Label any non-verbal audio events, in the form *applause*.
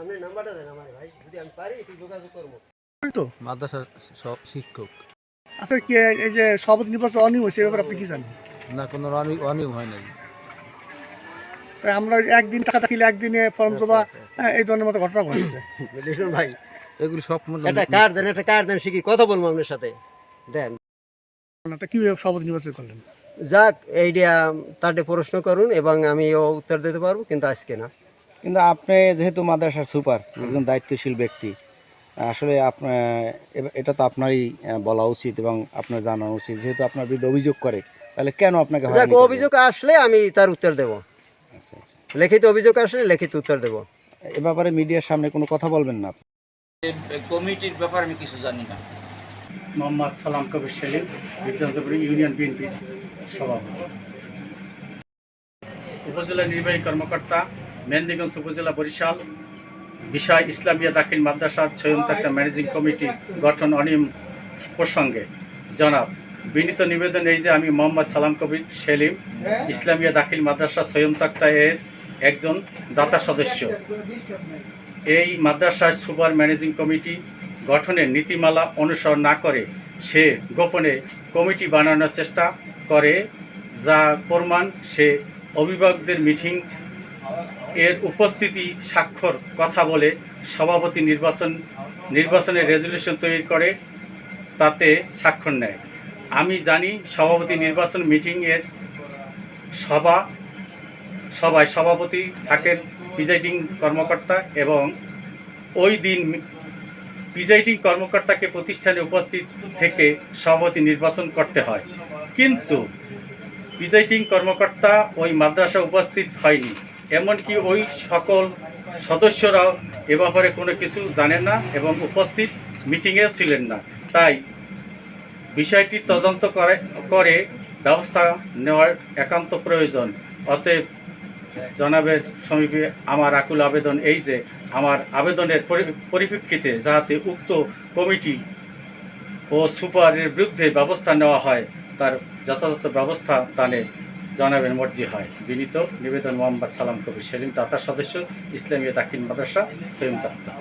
আপনি নাম্বারটা দেন আমার ভাই যদি আমি পারি একটু যোগাযোগ করব। তো মাদ্রাসার সব শিক্ষক। আচ্ছা কি এই যে শপথ নির্বাচন অনিয়ম হয়েছে এ ব্যাপারে আপনি কি জানেন? না কোনো অনিয়ম হয় নাই। তাই আমরা একদিন টাকা থাকিলে একদিনে ফর্ম জমা হ্যাঁ, এই ধরনের মতো ঘটনা ঘটছে। *laughs* ভাই এগুলি সব কার্ড দেন একটা কার্ড দেন শিখি কথা বলব আপনার সাথে। দেন। তা কীভাবে শপথ নির্বাচন করলেন? যাক এইটা প্রশ্ন করুন এবং আমি ও উত্তর দিতে পারব কিন্তু আজকে না। কিন্তু আপনি যেহেতু মাদ্রাসার সুপার একজন দায়িত্বশীল ব্যক্তি আসলে আপনার এটা তো আপনারই বলা উচিত এবং আপনার জানা উচিত। যেহেতু আপনার বিরুদ্ধে অভিযোগ করে তাহলে কেন আপনাকে? অভিযোগ আসলে আমি তার উত্তর দেব। আচ্ছা, আচ্ছা। লিখিত অভিযোগ আসলে লিখিত উত্তর দেব। এ ব্যাপারে মিডিয়ার সামনে কোনো কথা বলবেন না কমিটির ব্যাপারে আমি কিছু জানি না। মোহাম্মদ সালাম কবির সেলিম বিদ্যান্তপুর ইউনিয়ন বিএনপি সভাপতি। উপজেলা নির্বাহী কর্মকর্তা মেহেন্দিগঞ্জ উপজেলা বরিশাল, বিষয় ইসলামিয়া দাখিল মাদ্রাসা ছয়ম তাক্তা ম্যানেজিং কমিটি গঠন অনিয়ম প্রসঙ্গে। জনাব, বিনীত নিবেদন এই যে আমি মোহাম্মদ সালাম কবির সেলিম, ইসলামিয়া দাখিল মাদ্রাসা সৈয়ম তাক্তা এর একজন দাতা সদস্য। এই মাদ্রাসার সুপার ম্যানেজিং কমিটি গঠনের নীতিমালা অনুসরণ না করে সে গোপনে কমিটি বানানোর চেষ্টা করে যা প্রমাণ সে অভিভাবকদের মিটিং এর উপস্থিতি স্বাক্ষর, কথা বলে সভাপতি নির্বাচন, নির্বাচনের রেজলিউশন তৈরি করে, তাতে স্বাক্ষর নেয়। আমি জানি সভাপতি নির্বাচন মিটিংয়ের সভা, সভায় সভাপতি থাকেন প্রিজাইডিং কর্মকর্তা এবং ওই দিন প্রিজাইডিং কর্মকর্তাকে প্রতিষ্ঠানে উপস্থিত থেকে সভাপতি নির্বাচন করতে হয়। কিন্তু প্রিজাইডিং কর্মকর্তা ওই মাদ্রাসা উপস্থিত হয়নি। এমনকি ওই সকল সদস্যরাও এ ব্যাপারে কোনো কিছু জানেন না এবং উপস্থিত মিটিংয়েও ছিলেন না। তাই বিষয়টি তদন্ত করে করে ব্যবস্থা নেওয়ার একান্ত প্রয়োজন। অতএব জনাবের সমীপে আমার আকুল আবেদন এই যে, আমার আবেদনের পরি- পরিপ্রেক্ষিতে যাতে উক্ত কমিটি ও সুপারের বিরুদ্ধে ব্যবস্থা নেওয়া হয়, তার যথাযথ ব্যবস্থা দানে জনাবের মর্জি হয়। বিনীত নিবেদন মোহাম্মদ সালাম কবির সেলিম তাতার সদস্য ইসলামীয় দাক্ষিণ মাদ্রাসা সৈম তাক্তা।